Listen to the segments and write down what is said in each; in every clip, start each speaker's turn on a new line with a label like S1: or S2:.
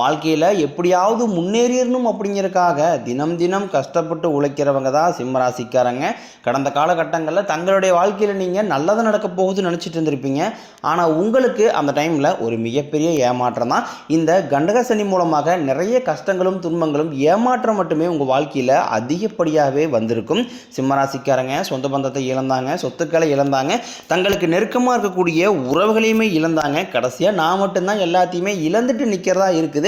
S1: வாழ்க்கையில் எப்படியாவது முன்னேறிடணும் அப்படிங்கிறதுக்காக தினம் தினம் கஷ்டப்பட்டு உழைக்கிறவங்க தான் சிம்மராசிக்காரங்க. கடந்த காலகட்டங்களில் தங்களுடைய வாழ்க்கையில் நீங்கள் நல்லதாக நடக்க போகுதுன்னு நினச்சிட்டு இருந்திருப்பீங்க. ஆனால் உங்களுக்கு அந்த டைமில் ஒரு மிகப்பெரிய ஏமாற்றம் தான். இந்த கண்டக சனி மூலமாக நிறைய கஷ்டங்களும் துன்பங்களும் ஏமாற்றம் மட்டுமே உங்கள் வாழ்க்கையில் அதிகப்படியாகவே வந்திருக்கும். சிம்மராசிக்காரங்க சொந்த பந்தத்தை இழந்தாங்க சொத்துக்களை இழந்தாங்க தங்களுக்கு நெருக்கமாக இருக்கக்கூடிய உறவுகளையுமே இழந்தாங்க. கடைசியாக நான் மட்டும்தான் எல்லாத்தையுமே இழந்துட்டு நிற்கிறதா இருக்குது.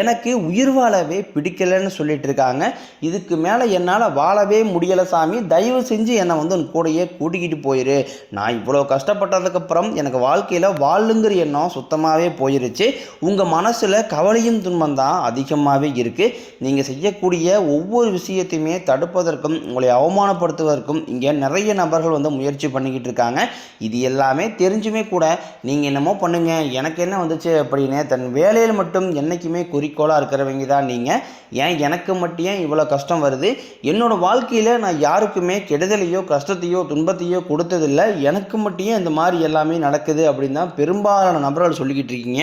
S1: எனக்கு உயிர் வாழவே பிடிக்கலைன்னு சொல்லிட்டு இருக்காங்க. இதுக்கு மேலே என்னால் வாழவே முடியலை சாமி. தயவு செஞ்சு என்னை வந்து உன் கூடயே கூட்டிக்கிட்டு போயிரு. நான் இவ்வளோ கஷ்டப்பட்டதுக்கப்புறம் எனக்கு வாழ்க்கையில் வாழுங்கிற எண்ணம் சுத்தமாகவே போயிருச்சு. உங்கள் மனசில் கவலையும் துன்பம் தான் அதிகமாகவே இருக்குது நீங்கள் செய்யக்கூடிய ஒவ்வொரு விஷயத்தையுமே தடுப்பதற்கும் உங்களை அவமானப்படுத்துவதற்கும் இங்கே நிறைய நபர்கள் வந்து முயற்சி பண்ணிக்கிட்டு இருக்காங்க. இது எல்லாமே தெரிஞ்சுமே கூட நீங்கள் என்னமோ பண்ணுங்க. எனக்கு என்ன வந்துச்சு அப்படின்னு தன் வேலையில் மட்டும் என்றைக்குமே குறிக்கோளாக இருக்கிறவங்க தான் நீங்கள் ஏன்? எனக்கு மட்டும் ஏன் இவ்வளோ கஷ்டம் வருது? என்னோடய வாழ்க்கையில் நான் யாருக்குமே கெடுதலையோ கஷ்டத்தையோ துன்பத்தையோ கொடுத்ததில்லை. எனக்கு மட்டும் இந்த மாதிரி எல்லாமே நடக்குது அப்படின்னு தான் பெரும்பாலான நபர்கள் சொல்லிக்கிட்டு இருக்கீங்க.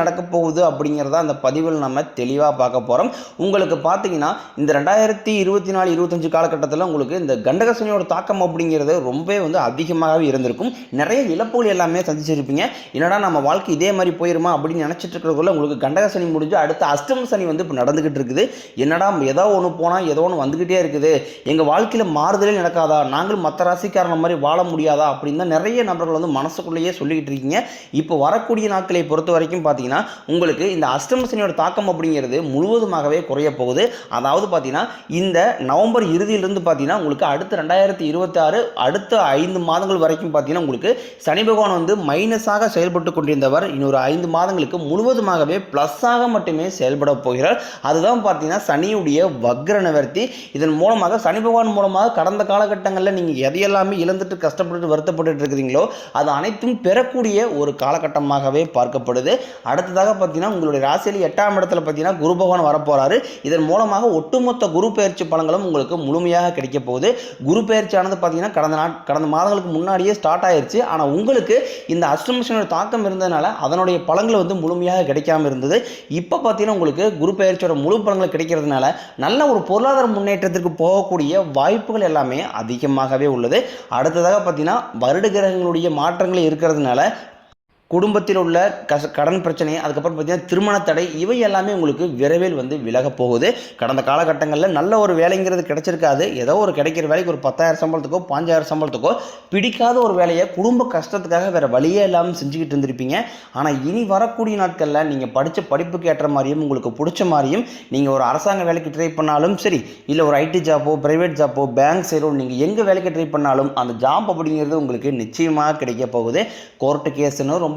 S1: நடக்க போகுது அப்படிங்கிறத அந்த பதிவில் நம்ம தெளிவாக பார்க்க போகிறோம் உங்களுக்கு பார்த்தீங்கன்னா இந்த ரெண்டாயிரத்தி இருபத்தி நாலு இருபத்தஞ்சு காலகட்டத்தில் உங்களுக்கு இந்த கண்டகசனியோட தாக்கம் அப்படிங்கிறது ரொம்பவே வந்து அதிகமாகவே இருந்திருக்கும். நிறைய இழப்புகள் எல்லாமே சந்திச்சிருப்பீங்க. என்னடா நம்ம வாழ்க்கை இதே மாதிரி போயிருமா அப்படின்னு நினச்சிட்டு இருக்கிறதுக்குள்ள உங்களுக்கு கண்டகசனி முடிஞ்சு அடுத்த அஷ்டம சனி வந்து இப்போ நடந்துக்கிட்டு இருக்குது. என்னடா ஏதோ ஒன்று போனால் ஏதோ ஒன்று வந்துக்கிட்டே இருக்குது. எங்கள் வாழ்க்கையில் மாறுதலே நடக்காதா? நாங்களும் மற்ற ராசிக்காரன மாதிரி வாழ முடியாதா? அப்படின்னு தான் நிறைய நபர்கள் வந்து மனசுக்குள்ளேயே சொல்லிக்கிட்டு இருக்கீங்க. இப்போ வரக்கூடிய நாட்களை பொறுத்த வரைக்கும் பார்த்தீங்கன்னா உங்களுக்கு இந்த அஷ்டமசனியோட தாக்கம் அப்படிங்கிறது முழுவதுமாகவே குறைய போகுது. அதாவது பார்த்தீங்கன்னா இந்த நவம்பர் இறுதியிலிருந்து பார்த்தீங்கன்னா உங்களுக்கு அடுத்த ரெண்டாயிரத்தி இருபத்தாறு அடுத்த ஐந்து மாதங்கள் வரைக்கும் பார்த்தீங்கன்னா உங்களுக்கு சனி பகவான் வந்து மைனஸாக செயல்பட்டு கொண்டிருந்தவர். இன்னொரு ஐந்து மாதங்களுக்கு முழுவதுமாகவே ப்ளஸ்ஸாக மட்டுமே செயல்பட போகிறார். அதுதான் பார்த்தீங்கன்னா சனியுடைய வக்ர நிவர்த்தி. இதன் மூலமாக சனி பகவான் மூலமாக கடந்த காலகட்டங்களில் நீங்கள் எதையெல்லாமே இழந்துட்டு கஷ்டப்பட்டு வருத்தப்பட்டு இருக்கிறீங்களோ அது அனைத்தும் பெறக்கூடிய ஒரு காலகட்டமாகவே பார்க்கப்படுது. அடுத்ததாக பார்த்தீங்கன்னா உங்களுடைய ராசியில் எட்டாம் இடத்துல பார்த்தீங்கன்னா குரு பகவான் வரப்போறாரு. இதன் மூலமாக ஒட்டுமொத்த குரு பயிற்சி பலன்களும் உங்களுக்கு முழுமையாக கிடைக்க போகுது. குரு பயிற்சியானது பார்த்தீங்கன்னா கடந்த நாட் கடந்த மாதங்களுக்கு முன்னாடியே ஸ்டார்ட் ஆயிருச்சு. ஆனால் உங்களுக்கு இந்த அஸ்டமிஷனோட தாக்கம் இருந்ததுனால அதனுடைய பலன்கள் வந்து முழுமையாக கிடைக்காம இருந்தது. இப்போ பார்த்தீங்கன்னா உங்களுக்கு குரு பயிற்சியோட முழு பலன்கள் கிடைக்கிறதுனால நல்ல ஒரு பொருளாதார முன்னேற்றத்திற்கு போகக்கூடிய வாய்ப்புகள் எல்லாமே அதிகமாகவே உள்ளது. அடுத்ததாக பார்த்தீங்கன்னா வருட கிரகங்களுடைய மாற்றங்கள் இருக்கிறதுனால குடும்பத்தில் உள்ள கச கடன் பிரச்சனை அதுக்கப்புறம் பார்த்தீங்கன்னா திருமண தடை இவை எல்லாமே உங்களுக்கு விரைவில் வந்து விலகப் போகுது. கடந்த காலகட்டங்களில் நல்ல ஒரு வேலைங்கிறது கிடைச்சிருக்காது. ஏதோ ஒரு கிடைக்கிற வேலைக்கு ஒரு பத்தாயிரம் சம்பளத்துக்கோ பாஞ்சாயிரம் சம்பளத்துக்கோ பிடிக்காத ஒரு வேலையை குடும்ப கஷ்டத்துக்காக வேறு வழியே இல்லாமல் செஞ்சுக்கிட்டு இருந்திருப்பீங்க. ஆனால் இனி வரக்கூடிய நாட்களில் நீங்கள் படித்த படிப்புக்கு ஏற்ற மாதிரியும் உங்களுக்கு பிடிச்ச மாதிரியும் நீங்கள் ஒரு அரசாங்க வேலைக்கு ட்ரை பண்ணாலும் சரி இல்லை ஒரு ஐடி ஜாப்போ ப்ரைவேட் ஜாப்போ பேங்க் சைடோ நீங்கள் எங்கே வேலைக்கு ட்ரை பண்ணாலும் அந்த ஜாப் அப்படிங்கிறது உங்களுக்கு நிச்சயமாக கிடைக்க போகுது. கோர்ட்டு கேஸ்னு ரொம்ப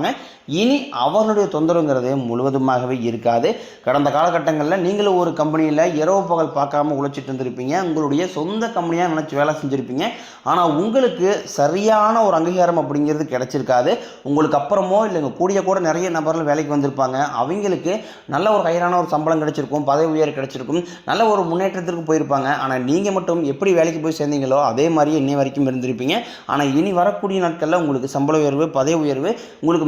S1: இனி அவர்களுடைய தொந்தரவுங்கிறது முழுவதுமாகவே இருக்காது. கடந்த காலகட்டங்களில் நீங்களும் ஒரு கம்பெனியில் இரவு பகல் பார்க்காம உழைச்சிட்டு இருந்திருப்பீங்க. உங்களுடைய சொந்த கம்பெனியாக நினச்சி வேலை செஞ்சுருப்பீங்க. ஆனால் உங்களுக்கு சரியான ஒரு அங்கீகாரம் அப்படிங்கிறது கிடைச்சிருக்காது. உங்களுக்கு அப்புறமோ இல்லைங்க கூடிய கூட நிறைய நபர்கள் வேலைக்கு வந்திருப்பாங்க. அவங்களுக்கு நல்ல ஒரு ஹையரான ஒரு சம்பளம் கிடைச்சிருக்கும். பதவி உயர் கிடைச்சிருக்கும். நல்ல ஒரு முன்னேற்றத்திற்கு போயிருப்பாங்க. ஆனால் நீங்கள் மட்டும் எப்படி வேலைக்கு போய் சேர்ந்தீங்களோ அதே மாதிரியே இன்னை வரைக்கும் இருந்திருப்பீங்க. ஆனால் இனி வரக்கூடிய நாட்களில் உங்களுக்கு சம்பள உயர்வு பதவி உயர்வு உங்களுக்கு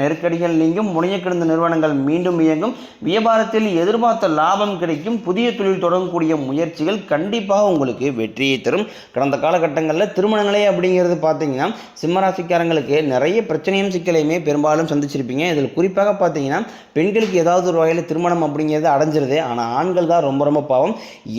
S1: நெருக்கடிகள் நீங்கும் முனைய கிடந்த நிறுவனங்கள் மீண்டும் இயங்கும். வியாபாரத்தில் எதிர்பார்த்த லாபம் கிடைக்கும். புதிய தொழில் தொடங்கக்கூடிய முயற்சிகள் கண்டிப்பாக உங்களுக்கு வெற்றியை தரும். கடந்த காலகட்டங்களில் திருமணங்களே அப்படிங்கிறது பார்த்தீங்கன்னா சிம்மராசிக்காரங்களுக்கு நிறைய பிரச்சனையும் சிக்கலையுமே பெரும்பாலும் சந்திச்சிருப்பீங்க. இதில் குறிப்பாக பார்த்தீங்கன்னா பெண்களுக்கு ஏதாவது ஒரு வகையில் திருமணம் அப்படிங்கிறது அடைஞ்சிருது. ஆனால் ஆண்கள் தான் ரொம்ப ரொம்ப பாவம்.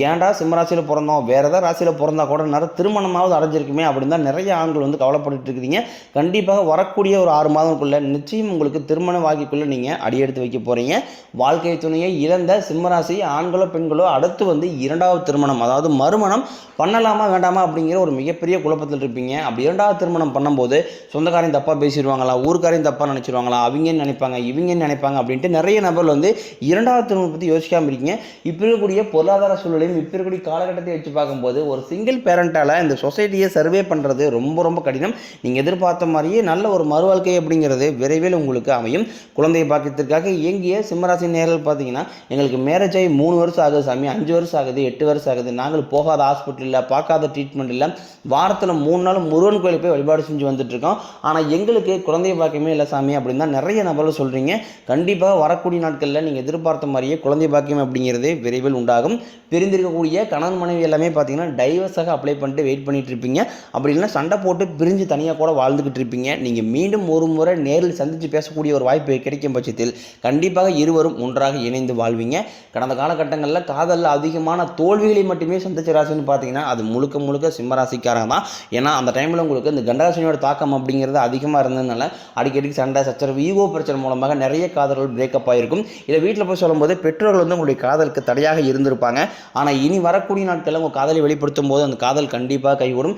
S1: ஏன்டா சிம்மராசியில் பிறந்தோம்? வேறு ஏதாவது ராசியில் பிறந்தா கூட நிறைய திருமணமாவது அடைஞ்சிருக்குமே அப்படின்னு தான் நிறைய ஆண்கள் வந்து கவலைப்பட்டு இருக்கிறீங்க. கண்டிப்பாக வரக்கூடிய ஒரு ஆறு மாதம்குள்ள நிச்சயம் உங்களுக்கு திருமண வாக்கிக்குள்ளே நீங்கள் அடியெடுத்து வைக்க போகிறீங்க வாழ்க்கை துணையை இழந்த சிம்மராசி ஆண்களோ பெண்களோ அடுத்து வந்து இரண்டாவது திருமணம் அதாவது மறுமணம் பண்ணலாமா வேண்டாமா அப்படிங்கிற ஒரு மிகப்பெரிய குழப்பத்தில் இருப்பீங்க. அப்படி இரண்டாவது திருமணம் பண்ணும்போது சொந்தக்காரையும் தப்பாக பேசிடுவாங்களா ஊருக்காரையும் தப்பாக நினச்சிருவாங்களா அவங்கன்னு நினைப்பாங்க இவங்கன்னு நினைப்பாங்க அப்படின்ட்டு நிறைய நபர்கள் வந்து இரண்டாவது திருமணம் பற்றி யோசிக்காமல் இருக்கீங்க. இப்போ இருக்கக்கூடிய பொருளாதார சூழலையும் இப்போ இருக்கக்கூடிய காலகட்டத்தை வச்சு பார்க்கும்போது ஒரு சிங்கிள் பேரண்டால் இந்த சொசைட்டியை சர்வே பண்ணுறது ரொம்ப ரொம்ப கடினம். நீங்கள் எதிர்பார்த்த மாதிரியே நல்ல ஒரு மறுவாழ்க்கை அப்படிங்கிறது விரைவில் உங்களுக்கு அமையும். குழந்தை பாக்கியத்திற்காக இயங்கிய சிம்மராசி நேரில் பார்த்தீங்கன்னா எங்களுக்கு மேரேஜ் ஆகி மூணு வருஷம் ஆகுது சாமி அஞ்சு வருஷம் ஆகுது எட்டு வருஷம் ஆகுது. நாங்கள் போகாத ஹாஸ்பிட்டல் இல்லை பார்க்காத ட்ரீட்மெண்ட் இல்லை. வாரத்தில் மூணு நாள் முருகன் கோயிலுக்கு போய் வழிபாடு செஞ்சு வந்துட்டு இருக்கோம் ஆனால் எங்களுக்கு குழந்தை பாக்கியமே இல்லை சாமி அப்படின்னு தான் நிறைய நபர்கள் சொல்கிறீங்க கண்டிப்பாக வரக்கூடிய நாட்களில் நீங்கள் எதிர்பார்த்த மாதிரியே குழந்தை பாக்கியம் அப்படிங்கிறது விரைவில் உண்டாகும். பிரிந்திருக்கக்கூடிய கணவன் மனைவி எல்லாமே பார்த்தீங்கன்னா டைவர்ஸாக அப்ளை பண்ணிட்டு வெயிட் பண்ணிட்டு இருப்பீங்க. அப்படி இல்லைன்னா சண்டை போட்டு பிரிஞ்சு தனியாக கூட வாழ்ந்துக்கிட்டு இருப்பீங்க. நீங்கள் மீண்டும் ஒரு முறை நேரில் சந்தித்து பேசக்கூடிய ஒரு வாய்ப்பு கிடைக்கும் பட்சத்தில் கண்டிப்பாக இருவரும் ஒன்றாக இணைந்து வாழ்வீங்க. கடந்த காலகட்டங்களில் காதலில் அதிகமான தோல்விகளை மட்டுமே சந்திச்ச ராசின்னு பார்த்தீங்கன்னா அது முழுக்க முழுக்க சிம்மராசிக்காரங்க தான். ஏன்னா அந்த டைமில் உங்களுக்கு இந்த கண்டராசினியோட தாக்கம் அப்படிங்கிறது அதிகமாக இருந்ததுனால அடிக்கடி சண்டை சச்சரவு ஈகோ பிரச்சனை மூலமாக நிறைய காதல்கள் பிரேக்கப் ஆகிருக்கும் இதை வீட்டில் போய் சொல்லும்போது பெற்றோர்கள் வந்து உங்களுடைய காதலுக்கு தடையாக இருந்திருப்பாங்க. ஆனால் இனி வரக்கூடிய நாட்களில் உங்கள் காதலை வெளிப்படுத்தும் போது அந்த காதல் கண்டிப்பாக கைகூடும்.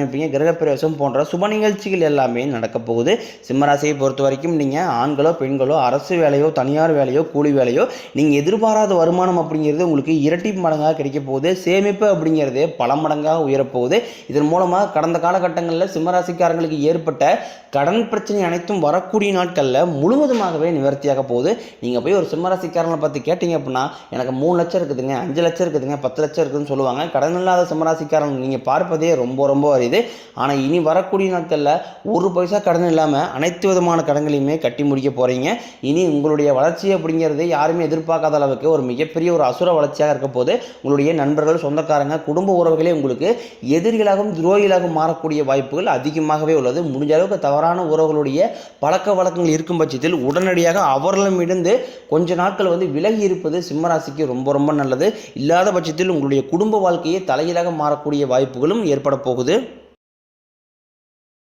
S1: ஆரம்பிப்பீங்க கிரகப்பிரவேசம் போன்ற சுப நிகழ்ச்சிகள் எல்லாமே நடக்க போகுது. சிம்மராசியை பொறுத்த வரைக்கும் நீங்கள் ஆண்களோ பெண்களோ அரசு வேலையோ தனியார் வேலையோ கூலி வேலையோ நீங்கள் எதிர்பாராத வருமானம் அப்படிங்கிறது உங்களுக்கு இரட்டி மடங்காக கிடைக்க போகுது. சேமிப்பு அப்படிங்கிறது பல மடங்காக உயரப்போகுது. இதன் மூலமாக கடந்த காலகட்டங்களில் சிம்மராசிக்காரங்களுக்கு ஏற்பட்ட கடன் பிரச்சனை அனைத்தும் வரக்கூடிய நாட்களில் முழுவதுமாகவே நிவர்த்தியாக போகுது. நீங்கள் போய் ஒரு சிம்மராசிக்காரங்களை பார்த்து கேட்டிங்க அப்படின்னா எனக்கு மூணு லட்சம் இருக்குதுங்க அஞ்சு லட்சம் இருக்குதுங்க பத்து லட்சம் இருக்குதுன்னு சொல்லுவாங்க. கடன் இல்லாத சிம்மராசிக்காரங்க நீங்கள் பார்ப்பதே ரொம்ப ரொம்ப அரிது. அமையுது ஆனால் இனி வரக்கூடிய நாட்களில் ஒரு பைசா கடன் இல்லாமல் அனைத்து விதமான கடன்களையுமே கட்டி முடிக்க போகிறீங்க இனி உங்களுடைய வளர்ச்சி அப்படிங்கிறது யாருமே எதிர்பார்க்காத அளவுக்கு ஒரு மிகப்பெரிய ஒரு அசுர வளர்ச்சியாக இருக்க போது உங்களுடைய நண்பர்கள் சொந்தக்காரங்க குடும்ப உறவுகளே உங்களுக்கு எதிரிகளாகவும் துரோகிகளாகவும் மாறக்கூடிய வாய்ப்புகள் அதிகமாகவே உள்ளது. முடிஞ்ச அளவுக்கு தவறான உறவுகளுடைய பழக்க வழக்கங்கள் இருக்கும் பட்சத்தில் உடனடியாக அவர்களிடமிருந்து கொஞ்ச நாட்கள் வந்து விலகி இருப்பது சிம்மராசிக்கு ரொம்ப ரொம்ப நல்லது. இல்லாத பட்சத்தில் உங்களுடைய குடும்ப வாழ்க்கையே தலையிலாக மாறக்கூடிய வாய்ப்புகளும் ஏற்பட போகுது.